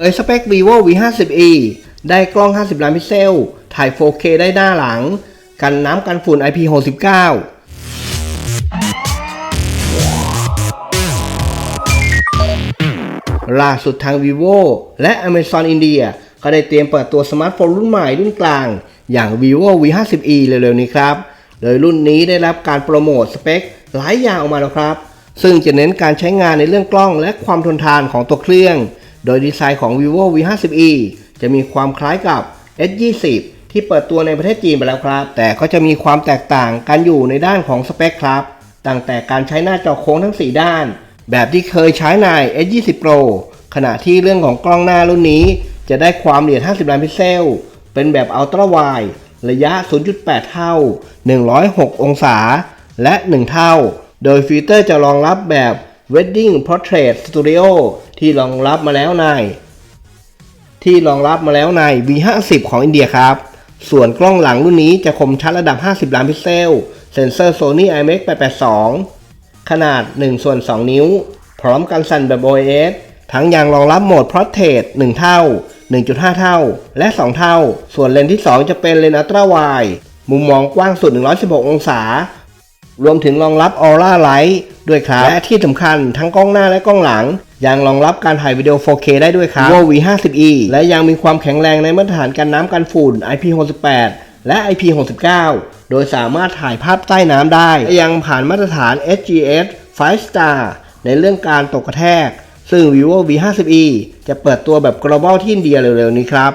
เอยสเปค vivo v 5 0 e ได้กล้อง 50 ล้านพิกเซล ถ่าย 4K ได้หน้าหลัง กันน้ำกันฝุ่น IP69 ล่าสุดทาง vivo และ Amazon India ก็ได้เตรียมเปิดตัวสมาร์ทโฟนรุ่นใหม่รุ่นกลาง อย่าง vivo v 5 0 e เร็วๆนี้ครับ โดยรุ่นนี้ได้รับการโปรโมทสเปคหลายอย่างออกมาแล้วครับ ซึ่งจะเน้นการใช้งานในเรื่องกล้องและความทนทานของตัวเครื่อง โดยดีไซน์ของ vivo v 5 0 e จะมีความคล้ายกับ S20 ที่เปิดตัวในประเทศจีนไปแล้วครับ แต่ก็จะมีความแตกต่างกันอยู่ในด้านของสเปคครับ ตั้งแต่การใช้หน้าจอโค้งทั้ง 4 ด้าน แบบที่เคยใช้ใน S20 Pro ขณะที่เรื่องของกล้องหน้ารุ่นนี้ จะได้ความละเอียด 50 ล้านพิกเซล เป็นแบบอัลตร้าไวด์ระยะ 0.8 เท่า 106 องศา และ 1 เท่า โดยฟิลเตอร์จะรองรับแบบ Wedding Portrait Studio ที่รองรับมาแล้วใน ที่รองรับมาแล้วใน V50 ของอินเดียครับ ส่วนกล้องหลังรุ่นนี้จะคมชัดระดับ 50 ล้านพิกเซล เซ็นเซอร์ Sony IMX 882 ขนาด 1 ส่วน 2 นิ้ว พร้อมกันสั่นแบบ OIS ทั้งยังรองรับโหมด Portrait 1 เท่า 1.5 เท่า และ 2 เท่า ส่วนเลนส์ที่ 2 จะเป็นเลนส์อัตราไวมุมมองกว้างสุด 116 องศา รวมถึงรองรับ Aura Light ด้วยครับ และที่สำคัญทั้งกล้องหน้าและกล้องหลัง ยังรองรับการถ่ายวิดีโอ 4K ได้ด้วยครับ Vivo V50e และยังมีความแข็งแรงในมาตรฐานกันน้ำกันฝุ่น IP68 และ IP69 โดยสามารถถ่ายภาพใต้น้ำได้ และยังผ่านมาตรฐาน SGS 5 Star ในเรื่องการตกกระแทก ซึ่ง Vivo V50e จะเปิดตัวแบบ global ที่อินเดียเร็วๆนี้ครับ